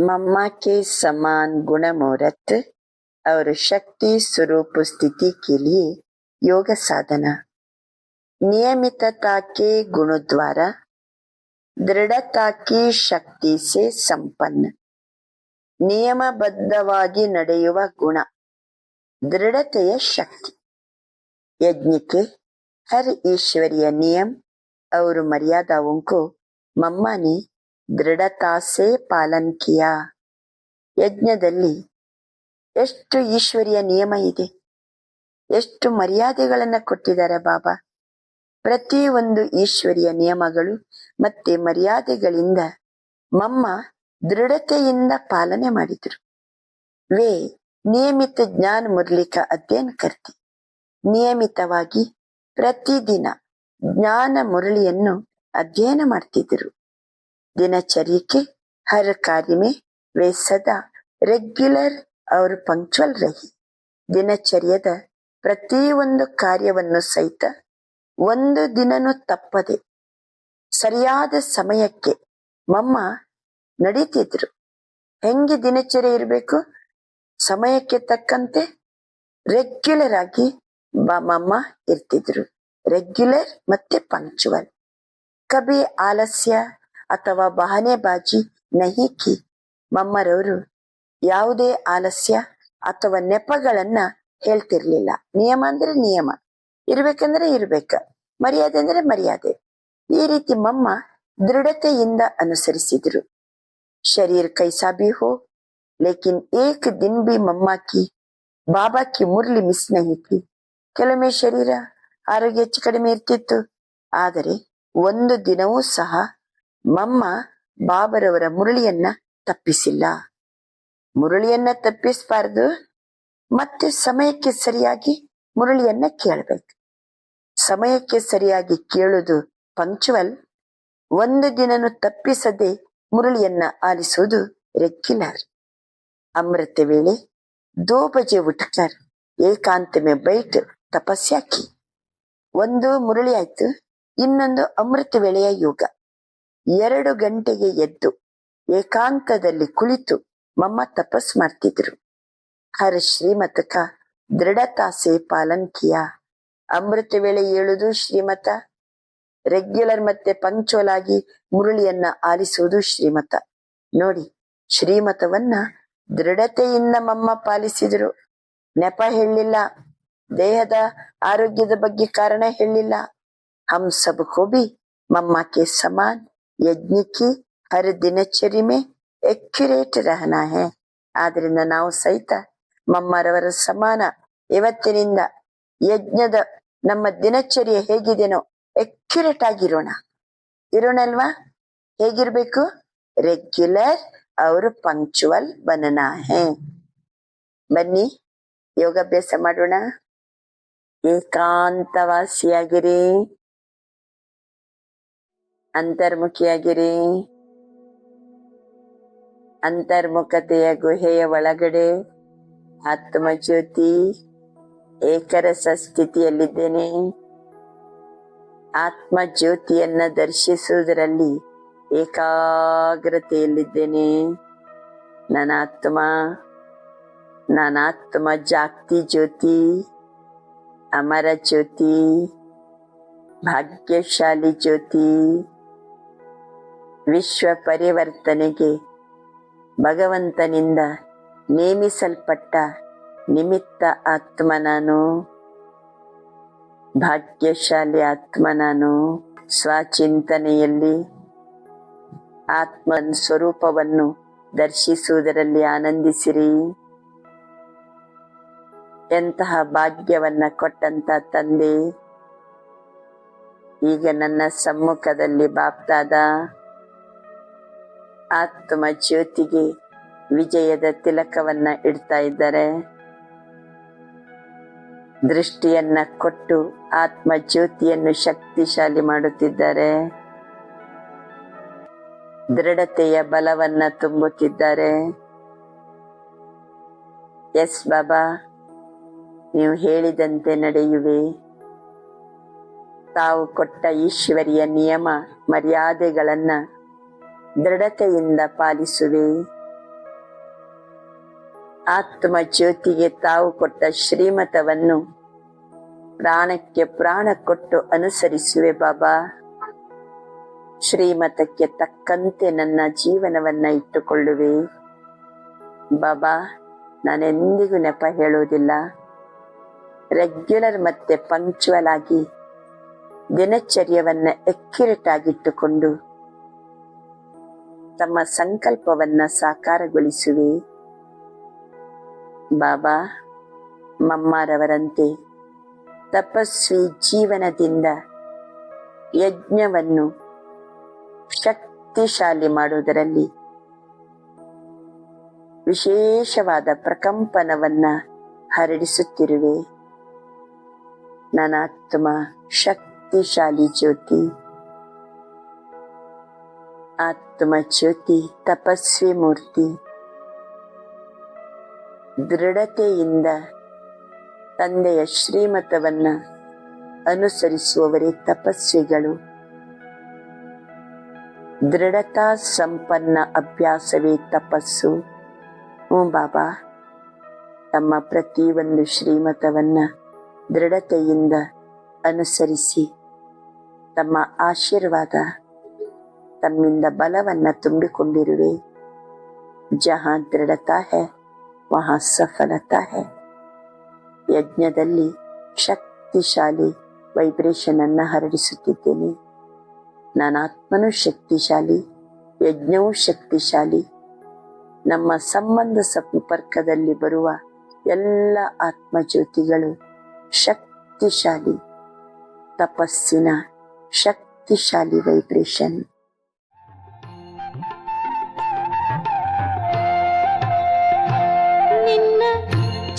ಮಮ್ಮಾಕೆ ಸಮಾನ್ ಗುಣ ಮೋರತ್ ಅವರು ಶಕ್ತಿ ಸ್ವರೂಪ ಸ್ಥಿತಿ ಕೇಳಿ ಯೋಗ ಸಾಧನ. ನಿಯಮಿತ ತಾಕೆ ಗುಣದ್ವಾರ ದೃಢ ತಾಕಿ ಶಕ್ತಿ ಸೆ ಸಂಪನ್ನ. ನಿಯಮಬದ್ಧವಾಗಿ ನಡೆಯುವ ಗುಣ, ದೃಢತೆಯ ಶಕ್ತಿ. ಯಜ್ಞಿಕೆ, ಹರ್ ಈಶ್ವರಿಯ ನಿಯಮ್, ಅವರು ಮರ್ಯಾದಾವಂಕು ಮಮ್ಮನಿ ದೃಢತಾ ಸೇ ಪಾಲನ್ ಯಜ್ಞದಲ್ಲಿ ಎಷ್ಟು ಈಶ್ವರಿಯ ನಿಯಮ ಇದೆ. ಎಷ್ಟು ಮರ್ಯಾದೆಗಳನ್ನು ಕೊಟ್ಟಿದ್ದಾರೆ ಬಾಬಾ. ಪ್ರತಿಯೊಂದು ಈಶ್ವರಿಯ ನಿಯಮಗಳು ಮತ್ತೆ ಮರ್ಯಾದೆಗಳಿಂದ ಮಮ್ಮ ದೃಢತೆಯಿಂದ ಪಾಲನೆ ಮಾಡಿದ್ರು. ವೇ ನಿಯಮಿತ ಜ್ಞಾನ ಮುರ್ಲಿಕ ಅಧ್ಯಯನ ಕರ್ತಿ. ನಿಯಮಿತವಾಗಿ ಪ್ರತಿದಿನ ಜ್ಞಾನ ಮುರಳಿಯನ್ನು ಅಧ್ಯಯನ ಮಾಡ್ತಿದ್ದರು ದಿನಚರ್ಯಕ್ಕೆ ಹರ ಕಾರ್ಯಮೆ में वे ರೆಗ್ಯುಲರ್ ಅವರು ಪಂಕ್ಚುವಲ್ ರಹಿ. ದಿನಚರ್ಯದ ಪ್ರತಿಯೊಂದು ಕಾರ್ಯವನ್ನು ಸಹಿತ ಒಂದು ದಿನನೂ ತಪ್ಪದೆ, ಸರಿಯಾದ ಸಮಯಕ್ಕೆ ಮಮ್ಮ ನಡೀತಿದ್ರು. ಹೆಂಗೆ ದಿನಚರಿ ಇರಬೇಕು? ಸಮಯಕ್ಕೆ ತಕ್ಕಂತೆ ರೆಗ್ಯುಲರ್ ಆಗಿ ಮಮ್ಮ ಇರ್ತಿದ್ರು. ರೆಗ್ಯುಲರ್ ಮತ್ತೆ ಪಂಕ್ಚುವಲ್. ಕಬಿ ಆಲಸ್ಯ ಅಥವಾ ಬಹನೆಬಾಜಿ ನಹಿಕಿ ಮಮ್ಮರವರು ಯಾವುದೇ ಆಲಸ್ಯ ಅಥವಾ ನೆಪಗಳನ್ನ ಹೇಳ್ತಿರ್ಲಿಲ್ಲ. ನಿಯಮ ಅಂದ್ರೆ ನಿಯಮ, ಇರ್ಬೇಕಂದ್ರೆ ಇರ್ಬೇಕ, ಮರ್ಯಾದೆ ಅಂದ್ರೆ ಮರ್ಯಾದೆ. ಈ ರೀತಿ ಮಮ್ಮ ದೃಢತೆಯಿಂದ ಅನುಸರಿಸಿದ್ರು. ಶರೀರ್ ಕೈಸಾಬಿ ಹೋ, ಲೇಕಿನ್ ಏಕ್ ದಿನ್ ಬಿ ಮಮ್ಮಾಕಿ ಬಾಬಾಕಿ ಮುರ್ಲಿ ಮಿಸ್ ನಹಿಕಿ ಕೆಲವೊಮ್ಮೆ ಶರೀರ ಆರೋಗ್ಯ ಹೆಚ್ಚು ಕಡಿಮೆ ಇರ್ತಿತ್ತು, ಆದರೆ ಒಂದು ದಿನವೂ ಸಹ ಮಮ್ಮ ಬಾಬರವರ ಮುರಳಿಯನ್ನ ತಪ್ಪಿಸಿಲ್ಲ. ಮುರಳಿಯನ್ನ ತಪ್ಪಿಸಬಾರ್ದು, ಮತ್ತೆ ಸಮಯಕ್ಕೆ ಸರಿಯಾಗಿ ಮುರಳಿಯನ್ನ ಕೇಳಬೇಕು. ಸಮಯಕ್ಕೆ ಸರಿಯಾಗಿ ಕೇಳುವುದು ಪಂಕ್ಚುವಲ್ ಒಂದು ದಿನನು ತಪ್ಪಿಸದೆ ಮುರಳಿಯನ್ನ ಆಲಿಸುವುದು ರೆಗ್ಯುಲರ್ ಅಮೃತ ವೇಳೆ ದೋ ಬಜೆ ಉಟ್ಕರ್, ಏಕಾಂತಮೆ ಬೈಟ್ ತಪಸ್ಸಾಕಿ ಒಂದು ಮುರಳಿ ಆಯ್ತು, ಇನ್ನೊಂದು ಅಮೃತ ವೇಳೆಯ ಯೋಗ. ಎರಡು ಗಂಟೆಗೆ ಎದ್ದು ಏಕಾಂತದಲ್ಲಿ ಕುಳಿತು ಮಮ್ಮ ತಪಸ್ ಮಾಡ್ತಿದ್ರು. ಹರ ಶ್ರೀಮತಕ ಕಾ ದೃಢತಾ ಸೇ ಪಾಲನ್ ಕಿಯಾ. ಅಮೃತ ವೇಳೆ ಏಳುದು ಶ್ರೀಮತ. ರೆಗ್ಯುಲರ್ ಮತ್ತೆ ಪಂಕ್ಚುವಲ್ ಆಗಿ ಮುರಳಿಯನ್ನ ಆಲಿಸುವುದು ಶ್ರೀಮತ. ನೋಡಿ, ಶ್ರೀಮತವನ್ನ ದೃಢತೆಯಿಂದ ಮಮ್ಮ ಪಾಲಿಸಿದ್ರು. ನೆಪ ಹೇಳಿಲ್ಲ ದೇಹದ ಆರೋಗ್ಯದ ಬಗ್ಗೆ ಕಾರಣ ಹೇಳಿಲ್ಲ ಹಂ ಸಬ್ ಕೋ ಮಮ್ಮಕ್ಕೆ ಸಮಾನ್. ಯಜ್ಞ ಕಿ ಹರ ದಿನಚರಿ ಮೇ ಎಕ್ಯುರೇಟ್ ರಹನಾ ಹೇ. ಆದ್ರಿಂದ ನಾವು ಸಹಿತ ಮಮ್ಮರವರ ಸಮಾನ. ಇವತ್ತಿನಿಂದ ಯಜ್ಞದ ನಮ್ಮ ದಿನಚರ್ಯ ಹೇಗಿದೆನೋ ಎಕ್ಯುರೇಟ್ ಆಗಿರೋಣ ಇರೋಣಲ್ವಾ? ಹೇಗಿರ್ಬೇಕು? ರೆಗ್ಯುಲರ್ ಅವರು ಪಂಕ್ಚುವಲ್ ಬನನಾ ಹೇ. ಬನ್ನಿ, ಯೋಗಾಭ್ಯಾಸ ಮಾಡೋಣ. ಏಕಾಂತವಾಸಿಯಾಗಿರಿ. ಅಂತರ್ಮುಖಿಯಾಗಿರಿ. ಅಂತರ್ಮುಖತೆಯ ಗುಹೆಯ ಒಳಗಡೆ ಆತ್ಮಜ್ಯೋತಿ ಏಕರಸ ಸ್ಥಿತಿಯಲ್ಲಿದ್ದೇನೆ. ಆತ್ಮ ಜ್ಯೋತಿಯನ್ನ ದರ್ಶಿಸುವುದರಲ್ಲಿ ಏಕಾಗ್ರತೆಯಲ್ಲಿದ್ದೇನೆ. ನನ್ನ ಆತ್ಮ ಜಾಗ್ತಿ ಜ್ಯೋತಿ, ಅಮರ ಜ್ಯೋತಿ, ಭಾಗ್ಯಶಾಲಿ ಜ್ಯೋತಿ ವಿಶ್ವ ಪರಿವರ್ತನೆಗೆ ಭಗವಂತನಿಂದ ನೇಮಿಸಲ್ಪಟ್ಟ ನಿಮಿತ್ತ ಆತ್ಮನನು. ಭಾಗ್ಯಶಾಲಿ ಆತ್ಮನನು. ಸ್ವಚಿಂತನೆಯಲ್ಲಿ ಆತ್ಮನ್ ಸ್ವರೂಪವನ್ನು ದರ್ಶಿಸುವುದರಲ್ಲಿ ಆನಂದಿಸಿರಿ. ಎಂತಹ ಭಾಗ್ಯವನ್ನ ಕೊಟ್ಟಂತ ತಂದೆ. ಈಗ ನನ್ನ ಸಮ್ಮುಖದಲ್ಲಿ ಬಾಪ್ತಾದ. ಆತ್ಮ ಜ್ಯೋತಿಗೆ ವಿಜಯದ ತಿಲಕವನ್ನ ಇಡ್ತಾ ಇದ್ದಾರೆ. ದೃಷ್ಟಿಯನ್ನ ಕೊಟ್ಟು ಆತ್ಮ ಜ್ಯೋತಿಯನ್ನು ಶಕ್ತಿಶಾಲಿ ಮಾಡುತ್ತಿದ್ದಾರೆ. ದೃಢತೆಯ ಬಲವನ್ನ ತುಂಬುತ್ತಿದ್ದಾರೆ. ಎಸ್ ಬಾಬಾ, ನೀವು ಹೇಳಿದಂತೆ ನಡೆಯುವೆ. ತಾವು ಕೊಟ್ಟ ಈಶ್ವರಿಯ ನಿಯಮ ಮರ್ಯಾದೆಗಳನ್ನ ದೃಢತೆಯಿಂದ ಪಾಲಿಸುವೆ. ಆತ್ಮ ಜ್ಯೋತಿಗೆ ತಾವು ಕೊಟ್ಟ ಶ್ರೀಮತವನ್ನು ಪ್ರಾಣಕ್ಕೆ ಪ್ರಾಣ ಕೊಟ್ಟು ಅನುಸರಿಸುವೆ ಬಾಬಾ. ಶ್ರೀಮತಕ್ಕೆ ತಕ್ಕಂತೆ ನನ್ನ ಜೀವನವನ್ನ ಇಟ್ಟುಕೊಳ್ಳುವೆ. ಬಾಬಾ, ನಾನೆಂದಿಗೂ ನೆಪ ಹೇಳುವುದಿಲ್ಲ. ರೆಗ್ಯುಲರ್ ಮತ್ತೆ ಪಂಕ್ಚುವಲ್ ಆಗಿ ದಿನಚರ್ಯವನ್ನ ಎಕ್ಯುರೇಟ್ ಆಗಿಟ್ಟುಕೊಂಡು ತಮ್ಮ ಸಂಕಲ್ಪವನ್ನ ಸಾಕಾರಗೊಳಿಸುವೆ. ಬಾಬಾ, ಮಮ್ಮಾರವರಂತೆ ತಪಸ್ವಿ ಜೀವನದಿಂದ ಯಜ್ಞವನ್ನು ಶಕ್ತಿಶಾಲಿ ಮಾಡುವುದರಲ್ಲಿ ವಿಶೇಷವಾದ ಪ್ರಕಂಪನವನ್ನ ಹರಡಿಸುತ್ತಿರುವೆ. ನನಾತ್ಮ ಶಕ್ತಿಶಾಲಿ ಜ್ಯೋತಿ. ಆತ್ಮ ಜ್ಯೋತಿ ತಪಸ್ವಿ ಮೂರ್ತಿ. ದೃಢತೆಯಿಂದ ತಂದೆಯ ಶ್ರೀಮತವನ್ನ ಅನುಸರಿಸುವವರೇ ತಪಸ್ವಿಗಳು. ದೃಢತಾ ಸಂಪನ್ನ ಅಭ್ಯಾಸವೇ ತಪಸ್ಸು. ಹ್ಞೂ ಬಾಬಾ. ತಮ್ಮ ಪ್ರತಿಯೊಂದು ಶ್ರೀಮತವನ್ನ ದೃಢತೆಯಿಂದ ಅನುಸರಿಸಿ, ತಮ್ಮ ಆಶೀರ್ವಾದ ತಮ್ಮಿಂದ ಬಲವನ್ನ ತುಂಬಿಕೊಂಡಿರುವೆ. ಜಹಾ ದೃಢತಾ ಹೇ, ವಹಾ ಸಫಲತಾ ಹೇ. ಯಜ್ಞದಲ್ಲಿ ಶಕ್ತಿಶಾಲಿ ವೈಬ್ರೇಷನ್ ಅನ್ನ ಹರಡಿಸುತ್ತಿದ್ದೇನೆ. ನಾನು ಆತ್ಮನೂ ಶಕ್ತಿಶಾಲಿ, ಯಜ್ಞವೂ ಶಕ್ತಿಶಾಲಿ. ನಮ್ಮ ಸಂಬಂಧ ಸಂಪರ್ಕದಲ್ಲಿ ಬರುವ ಎಲ್ಲ ಆತ್ಮಜ್ಯೋತಿಗಳು ಶಕ್ತಿಶಾಲಿ. ತಪಸ್ಸಿನ ಶಕ್ತಿಶಾಲಿ ವೈಬ್ರೇಷನ್.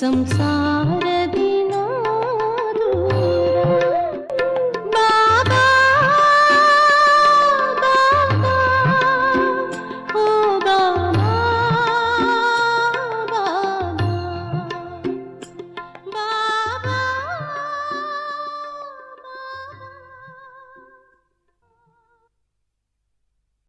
संसार